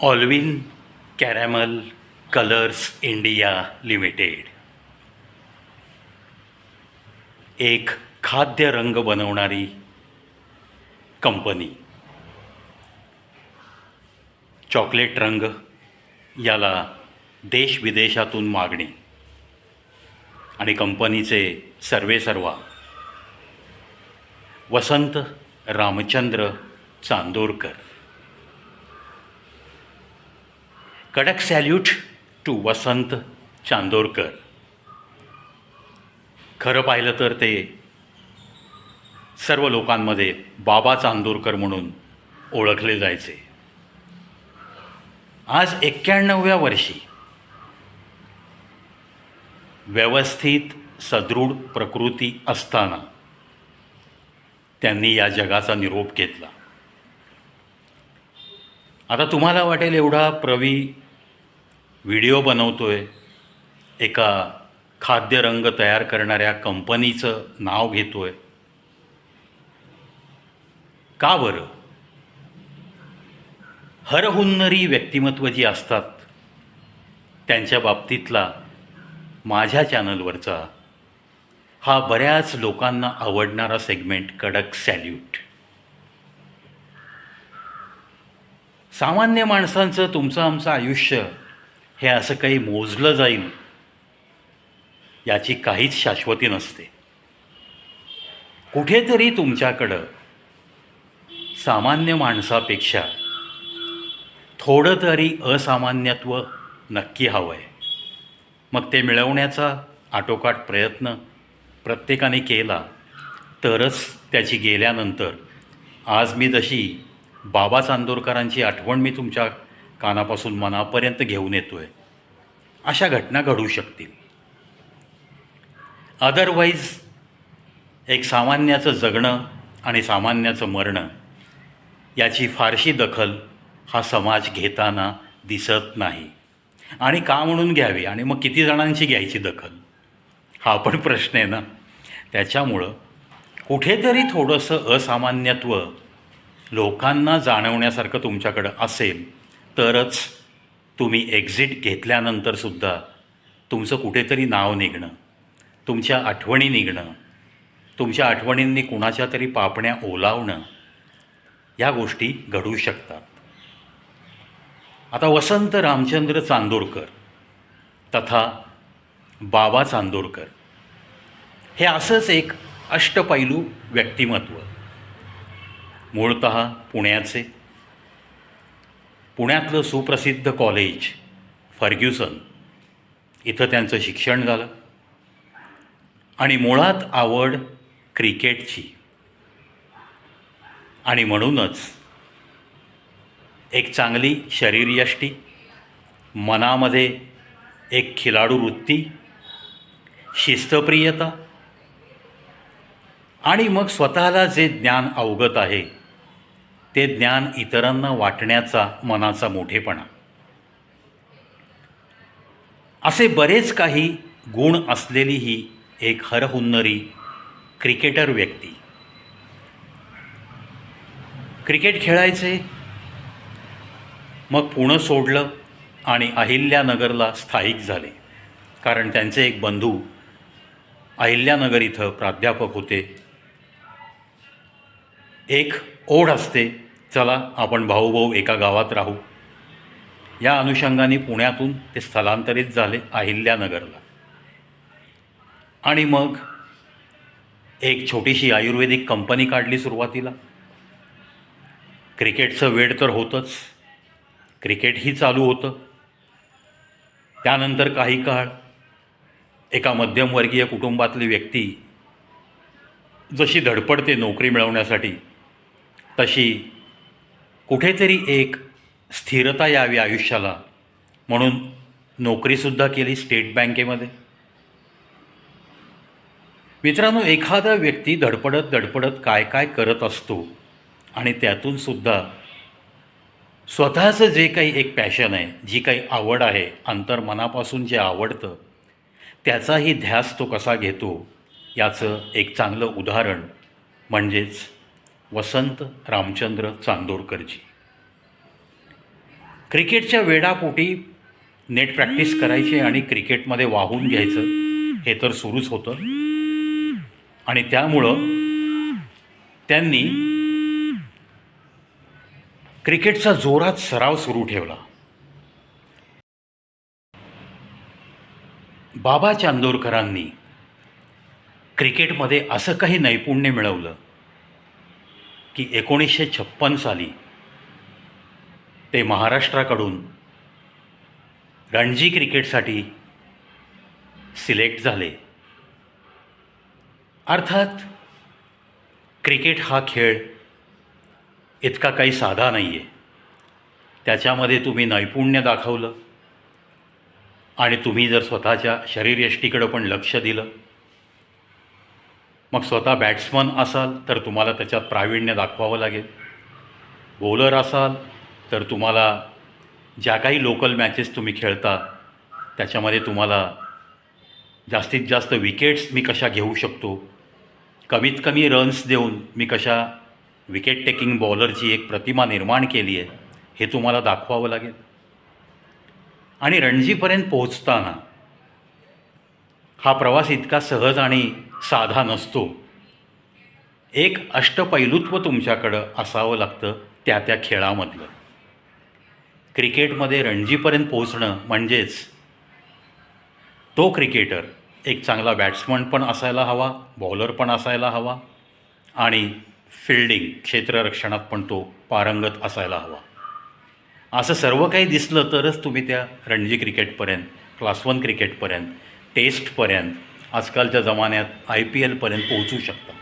Olvin caramel colours India limited. एक खाद्य रंग बनवणारी कंपनी. चॉकलेट रंग याला देश विदेशातून मागणी. आणि कंपनीचे सर्वेसर्वा वसंत रामचंद्र चांदोरकर. कडक सॅल्यूट टू वसंत चांदोरकर. खरं पाहिलं तर ते सर्व लोकांमध्ये बाबा चांदोरकर म्हणून ओळखले जायचे. आज एक्क्याण्णव्या वर्षी व्यवस्थित सदृढ प्रकृती असताना त्यांनी या जगाचा निरोप घेतला. आता तुम्हाला वाटेल एवढा प्रवी व्हिडिओ बनवतो आहे एका खाद्यरंग तयार करणाऱ्या कंपनीचं नाव घेतो आहे का बरं? हरहुन्नरी व्यक्तिमत्व जी असतात त्यांच्या बाबतीतला माझ्या चॅनलवरचा हा बऱ्याच लोकांना आवडणारा सेगमेंट कडक सॅल्यूट. सामान्य माणसांचं तुमचं आमचं आयुष्य हे असं काही मोजलं जाईल याची काहीच शाश्वती नसते. कुठेतरी तुमच्याकडं सामान्य माणसापेक्षा थोडं तरी असामान्यत्व नक्की हवं आहे मग ते मिळवण्याचा आटोकाट प्रयत्न प्रत्येकाने केला तरच त्याची गेल्यानंतर आज मी जशी बाबा चांदोरकरांची आठवण मी तुमच्या कानापासून मनापर्यंत घेऊन येतो आहे अशा घटना घडू शकतील. अदरवाईज एक सामान्याचं जगणं आणि सामान्याचं मरणं याची फारशी दखल हा समाज घेताना दिसत नाही. आणि का म्हणून घ्यावी? आणि मग किती जणांची घ्यायची दखल? हा पण प्रश्न आहे ना. त्याच्यामुळं कुठेतरी थोडंसं असामान्यत्व लोकांना जाणवण्यासारखं तुमच्याकडं असेल तरच तुम्ही एक्झिट घेतल्यानंतरसुद्धा तुमचं कुठेतरी नाव निघणं तुमच्या आठवणी निघणं तुमच्या आठवणींनी कुणाच्या तरी पापण्या ओलावणं ह्या गोष्टी घडू शकतात. आता वसंत रामचंद्र चांदोरकर तथा बाबा चांदोरकर हे असंच एक अष्टपैलू व्यक्तिमत्व. मूळत पुण्याचे पुण्यातलं सुप्रसिद्ध कॉलेज फर्ग्युसन. इथं त्यांचं शिक्षण झालं. आणि मुळात आवड क्रिकेटची. आणि म्हणूनच एक चांगली शरीरयष्टी मनामध्ये एक खिलाडू वृत्ती शिस्तप्रियता आणि मग स्वतःला जे ज्ञान अवगत आहे ते ज्ञान इतरांना वाटण्याचा मनाचा मोठेपणा. असे बरेच काही गुण असलेली ही एक हरहुन्नरी क्रिकेटर व्यक्ती. क्रिकेट खेळायचे. मग पुणं सोडलं आणि अहिल्यानगरला स्थायिक झाले. कारण त्यांचे एक बंधू अहिल्यानगर इथं प्राध्यापक होते. एक ओढ असते. चला आपण भाऊ भाऊ एका गावात राहू. या अनुषंगाने पुण्यातून ते स्थलांतरित झाले अहिल्यानगरला. आणि मग एक छोटीशी आयुर्वेदिक कंपनी काढली सुरुवातीला. क्रिकेटचं वेड तर होतंच. क्रिकेटही चालू होतं. त्यानंतर काही काळ एका मध्यमवर्गीय कुटुंबातली व्यक्ती जशी धडपडते नोकरी मिळवण्यासाठी तशी कुठेतरी एक स्थिरता यावी आयुष्याला. म्हणून नोकरीसुद्धा केली स्टेट बँकेमध्ये. मित्रांनो एखादा व्यक्ती धडपडत धडपडत काय काय करत असतो आणि त्यातून सुद्धा स्वतःचं जे काही एक पॅशन आहे जी काही आवड आहे अंतर्मनापासून जे आवडतं त्याचाही ध्यास तो कसा घेतो याचं एक चांगलं उदाहरण म्हणजेच वसंत रामचंद्र चांदोरकरजी. क्रिकेटच्या वेडापोटी नेट प्रॅक्टिस करायची आणि क्रिकेटमध्ये वाहून घ्यायचं हे तर सुरूच होतं. आणि त्यामुळं त्यांनी क्रिकेटचा जोरात सराव सुरू ठेवला. बाबा चांदोरकरांनी क्रिकेटमध्ये असं काही नैपुण्य मिळवलं की एकोणीसशे छप्पन साली ते महाराष्ट्राकडून रणजी क्रिकेटसाठी सिलेक्ट झाले. अर्थात क्रिकेट हा खेळ इतका काही साधा नाही आहे त्याच्यामध्ये तुम्ही नैपुण्य दाखवलं आणि तुम्ही जर स्वतःच्या शरीरयष्टीकडं पण लक्ष दिलं मग स्वतः बॅट्समन असाल तर तुम्हाला त्याच्यात प्रावीण्य दाखवावं लागेल. बॉलर असाल तर तुम्हाला ज्या काही लोकल मॅचेस तुम्ही खेळता त्याच्यामध्ये तुम्हाला जास्तीत जास्त विकेट्स मी कशा घेऊ शकतो? कमीत कमी रन्स देऊन मी कशा विकेट टेकिंग बॉलरची एक प्रतिमा निर्माण केली आहे हे तुम्हाला दाखवावं लागेल. आणि रणजीपर्यंत पोहोचताना हा प्रवास इतका सहज आणि साधा नसतो. एक अष्टपैलुत्व तुमच्याकडं असावं लागतं त्या त्या खेळामधलं. क्रिकेटमध्ये रणजीपर्यंत पोहोचणं म्हणजेच तो क्रिकेटर एक चांगला बॅट्समन पण असायला हवा बॉलर पण असायला हवा आणि फिल्डिंग क्षेत्ररक्षणात पण तो पारंगत असायला हवा. असं सर्व काही दिसलं तरच तुम्ही त्या रणजी क्रिकेटपर्यंत क्लास वन क्रिकेटपर्यंत टेस्टपर्यंत आजकालच्या जमान्यात आय पी एलपर्यंत पोहोचू शकता.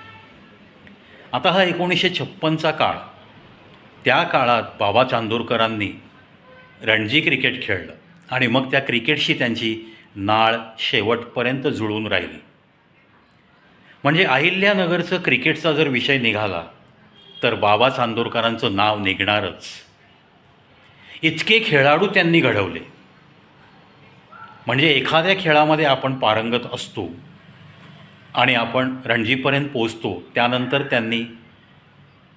आता हा एकोणीसशे छप्पनचा काळ. त्या काळात बाबा चांदोरकरांनी रणजी क्रिकेट खेळलं आणि मग त्या क्रिकेटशी त्यांची नाळ शेवटपर्यंत जुळून राहिली. म्हणजे अहिल्यानगरचं क्रिकेटचा जर विषय निघाला तर बाबा चांदोरकरांचं नाव निघणारच. इतके खेळाडू त्यांनी घडवले. म्हणजे एखाद्या खेळामध्ये आपण पारंगत असतो आणि आपण रणजीपर्यंत पोचतो त्यानंतर त्यांनी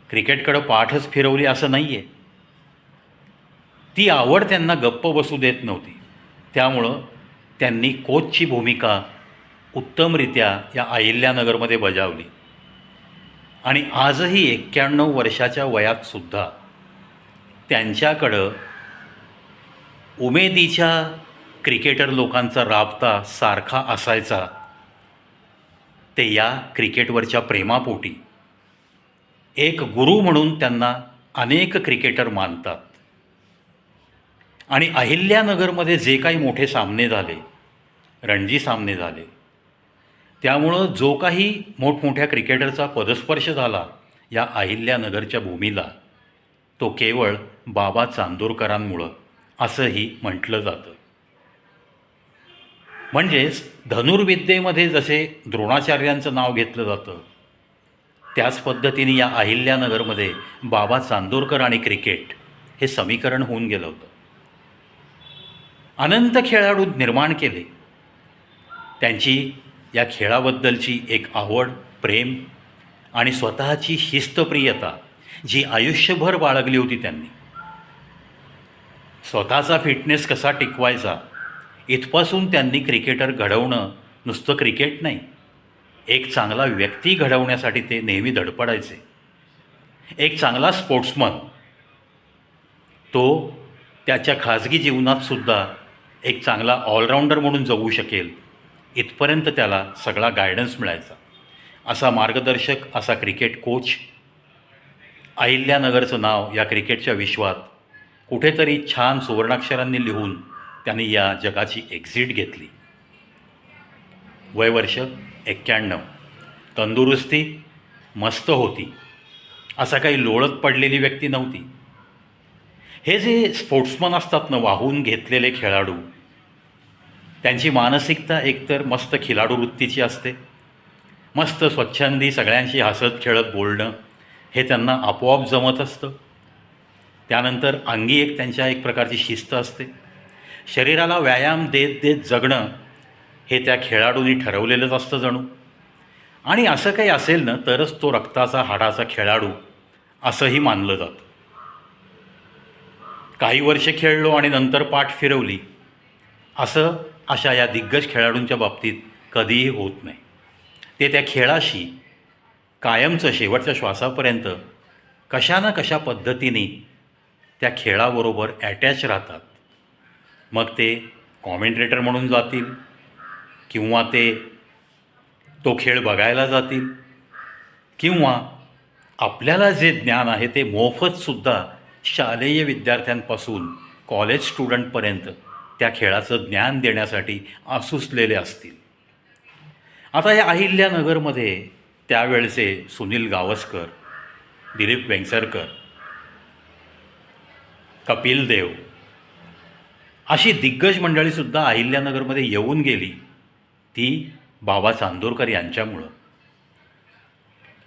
क्रिकेटकडं पाठच फिरवली असं नाही आहे ती आवड त्यांना गप्प बसू देत नव्हती. त्यामुळं त्यांनी कोचची भूमिका उत्तमरित्या या अहिल्यानगरमध्ये बजावली. आणि आजही एक्क्याण्णव वर्षाच्या वयातसुद्धा त्यांच्याकडं उमेदीच्या क्रिकेटर लोकांचा राबता सारखा असायचा. ते या क्रिकेटवरच्या प्रेमापोटी. एक गुरु म्हणून त्यांना अनेक क्रिकेटर मानतात. आणि अहिल्यानगरमध्ये जे काही मोठे सामने झाले रणजी सामने झाले त्यामुळं जो काही मोठमोठ्या क्रिकेटरचा पदस्पर्श झाला या अहिल्यानगरच्या भूमीला तो केवळ बाबा चांदोरकरांमुळं असंही म्हटलं जातं. म्हणजेच धनुर्विद्येमध्ये जसे द्रोणाचार्यांचं नाव घेतलं जातं त्याच पद्धतीने या अहिल्यानगरमध्ये बाबा चांदोरकर आणि क्रिकेट हे समीकरण होऊन गेलं होतं. अनंत खेळाडू निर्माण केले. त्यांची या खेळाबद्दलची एक आवड प्रेम आणि स्वतःची शिस्तप्रियता जी आयुष्यभर बाळगली होती त्यांनी. स्वतःचा फिटनेस कसा टिकवायचा इथपासून त्यांनी क्रिकेटर घडवणं नुसतं क्रिकेट नाही एक चांगला व्यक्ती घडवण्यासाठी ते नेहमी धडपडायचे. एक चांगला स्पोर्ट्समन तो त्याच्या खाजगी जीवनातसुद्धा एक चांगला ऑलराऊंडर म्हणून जगू शकेल इथपर्यंत त्याला सगळा गायडन्स मिळायचा. असा मार्गदर्शक असा क्रिकेट कोच अहिल्यानगरचं नाव या क्रिकेटच्या विश्वात कुठेतरी छान सुवर्णाक्षरांनी लिहून त्यांनी या जगाची एक्झिट घेतली. वयवर्ष एक्क्याण्णव. तंदुरुस्ती मस्त होती. असा काही लोळत पडलेली व्यक्ती नव्हती. हे जे स्पोर्ट्समन असतात ना वाहून घेतलेले खेळाडू त्यांची मानसिकता एकतर मस्त खिलाडू वृत्तीची असते. मस्त स्वच्छंदी सगळ्यांशी हसत खेळत बोलणं हे त्यांना आपोआप जमत असतं. त्यानंतर अंगी एक त्यांच्या एक प्रकारची शिस्त असते. शरीराला व्यायाम देत देत जगणं हे त्या खेळाडूंनी ठरवलेलंच असतं जणू. आणि असं काही असेल ना तरच तो रक्ताचा हाडाचा खेळाडू असंही मानलं जातं. काही वर्ष खेळलो आणि नंतर पाठ फिरवली असं अशा या दिग्गज खेळाडूंच्या बाबतीत कधीही होत नाही. ते त्या खेळाशी कायमचं शेवटच्या श्वासापर्यंत कशा ना कशा पद्धतीने त्या खेळाबरोबर ॲटॅच राहतात मग ते कॉमेंट्रेटर म्हणून जातील किंवा ते तो खेळ बघायला जातील किंवा आपल्याला जे ज्ञान आहे ते मोफतसुद्धा शालेय विद्यार्थ्यांपासून कॉलेज स्टुडंटपर्यंत त्या खेळाचं ज्ञान देण्यासाठी आसुसलेले असतील. आता या अहिल्यानगरमध्ये त्यावेळचे सुनील गावस्कर दिलीप वेंगसरकर कपिल देव अशी दिग्गज मंडळीसुद्धा अहिल्यानगरमध्ये येऊन गेली ती बाबा चांदोरकर यांच्यामुळं.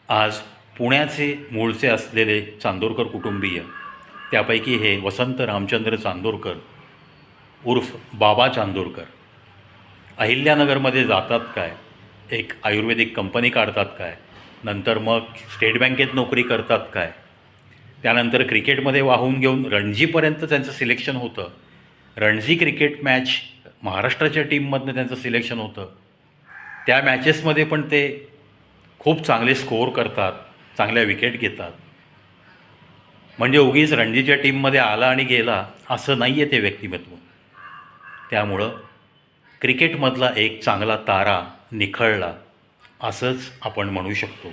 आज पुण्याचे मूळचे असलेले चांदोरकर कुटुंबीय त्यापैकी हे वसंत रामचंद्र चांदोरकर उर्फ बाबा चांदोरकर. अहिल्यानगरमध्ये जातात काय? एक आयुर्वेदिक कंपनी काढतात काय? नंतर मग स्टेट बँकेत नोकरी करतात काय? त्यानंतर क्रिकेटमध्ये वाहून घेऊन रणजीपर्यंत त्यांचं सिलेक्शन होतं. रणजी क्रिकेट मॅच महाराष्ट्राच्या टीममधनं त्यांचं सिलेक्शन होतं. त्या मॅचेसमध्ये पण ते खूप चांगले स्कोअर करतात चांगल्या विकेट घेतात. म्हणजे उगीच रणजीच्या टीममध्ये आला आणि गेला असं नाही आहे ते व्यक्तिमत्व. त्यामुळं क्रिकेटमधला एक चांगला तारा निखळला असंच आपण म्हणू शकतो.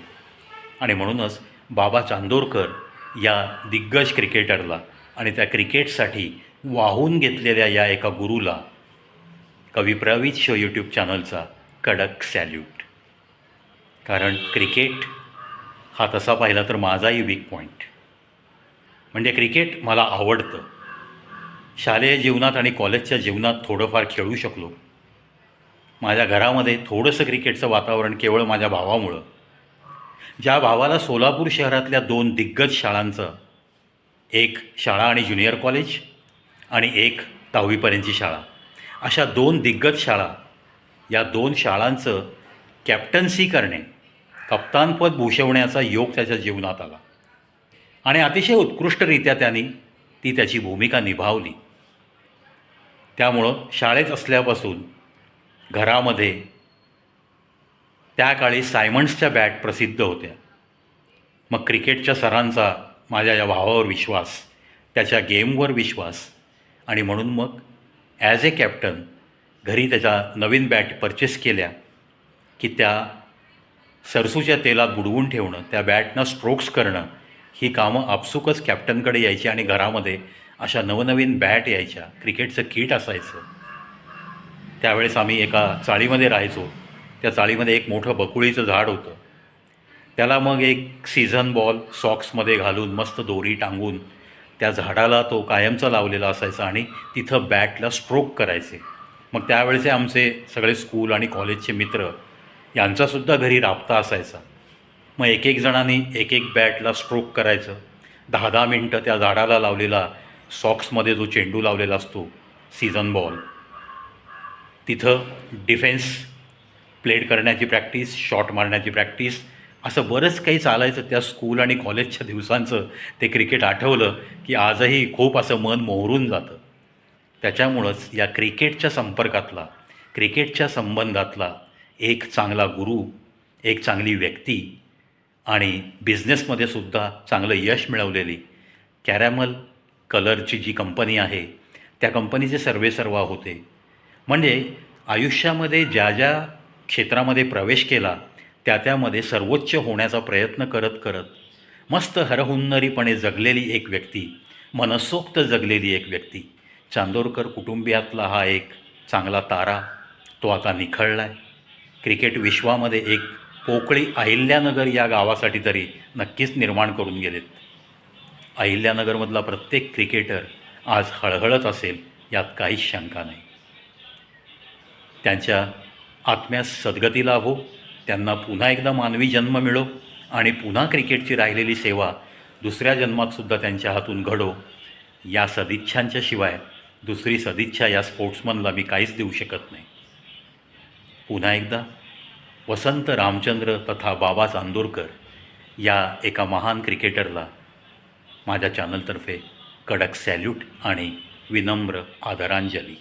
आणि म्हणूनच बाबा चांदोरकर या दिग्गज क्रिकेटरला आणि त्या क्रिकेटसाठी वाहून घेतलेल्या या एका गुरुला कवी प्रवीत शो यूट्यूब चॅनलचा कडक सॅल्यूट कारण क्रिकेट हा तसा पाहिला तर माझाही वीक पॉईंट म्हणजे क्रिकेट मला आवडतं. शालेय जीवनात आणि कॉलेजच्या जीवनात थोडंफार खेळू शकलो. माझ्या घरामध्ये थोडंसं क्रिकेटचं वातावरण केवळ माझ्या भावामुळं. ज्या भावाला सोलापूर शहरातल्या दोन दिग्गज शाळांचं एक शाळा आणि ज्युनियर कॉलेज आणि एक दहावीपर्यंतची शाळा. अशा दोन दिग्गज शाळा या दोन शाळांचं कॅप्टन्सी करणे कप्तानपद भूषवण्याचा योग त्याच्या जीवनात आला. आणि अतिशय उत्कृष्टरित्या त्यांनी ती त्याची भूमिका निभावली. त्यामुळं शाळेत असल्यापासून घरामध्ये त्या काळी सायमंड्सच्या बॅट प्रसिद्ध होत्या. मग क्रिकेटच्या सरांचा माझ्या या भावावर विश्वास त्याच्या गेमवर विश्वास आणि म्हणून मग ॲज ए कॅप्टन घरी त्याच्या नवीन बॅट परचेस केल्या की त्या सरसूच्या तेलात बुडवून ठेवणं त्या बॅटनं स्ट्रोक्स करणं ही कामं आपसुकच कॅप्टनकडे यायची आणि घरामध्ये अशा नवनवीन बॅट यायच्या क्रिकेटचं किट असायचं. त्यावेळेस आम्ही एका चाळीमध्ये राहायचो. त्या चाळीमध्ये एक मोठं बकुळीचं झाड होतं. त्याला मग एक सीझन बॉल सॉक्समध्ये घालून मस्त दोरी टांगून त्या झाडाला तो कायमचा लावलेला असायचा आणि तिथं बॅटला स्ट्रोक करायचे. मग त्यावेळेचे आमचे सगळे स्कूल आणि कॉलेजचे मित्र यांचासुद्धा घरी राबता असायचा. मग एक एक जणांनी एक एक बॅटला स्ट्रोक करायचं. दहा दहा मिनटं त्या झाडाला लावलेला सॉक्समध्ये जो चेंडू लावलेला असतो सीझन बॉल. तिथं डिफेन्स प्लेड करण्याची प्रॅक्टिस शॉट मारण्याची प्रॅक्टिस असं बरंच काही चालायचं त्या स्कूल आणि कॉलेजच्या दिवसांचं. ते क्रिकेट आठवलं की आजही खूप असं मन मोहरून जातं. त्याच्यामुळंच या क्रिकेटच्या संपर्कातला क्रिकेटच्या संबंधातला एक चांगला गुरु एक चांगली व्यक्ती आणि बिझनेसमध्ये सुद्धा चांगलं यश मिळवलेली कॅरॅमल कलरची जी कंपनी आहे त्या कंपनीचे सर्वेसर्वा होते. म्हणजे आयुष्यामध्ये ज्या ज्या क्षेत्रामध्ये प्रवेश केला त्या त्यामध्ये सर्वोच्च होण्याचा प्रयत्न करत करत मस्त हरहुन्नरीपणे जगलेली एक व्यक्ती मनसोक्त जगलेली एक व्यक्ती. चांदोरकर कुटुंबियातला हा एक चांगला तारा तो आता निखळला आहे क्रिकेट विश्वामध्ये एक पोकळी अहिल्यानगर या गावासाठी तरी नक्कीच निर्माण करून गेलेत. अहिल्यानगरमधला प्रत्येक क्रिकेटर आज हळहळत असेल यात काहीच शंका नाही. त्यांच्या आत्म्यास सद्गती लाभो त्यांना पुन्हा एकदा मानवी जन्म मिळो आणि पुन्हा क्रिकेटची राहिलेली सेवा दुसऱ्या जन्मातसुद्धा त्यांच्या हातून घडो. या सदिच्छांच्या शिवाय दुसरी सदिच्छा या स्पोर्ट्समनला मी काहीच देऊ शकत नाही. पुन्हा एकदा वसंत रामचंद्र तथा बाबा चांदोरकर या एका महान क्रिकेटरला माझ्या चॅनलतर्फे कडक सॅल्यूट आणि विनम्र आदरांजली.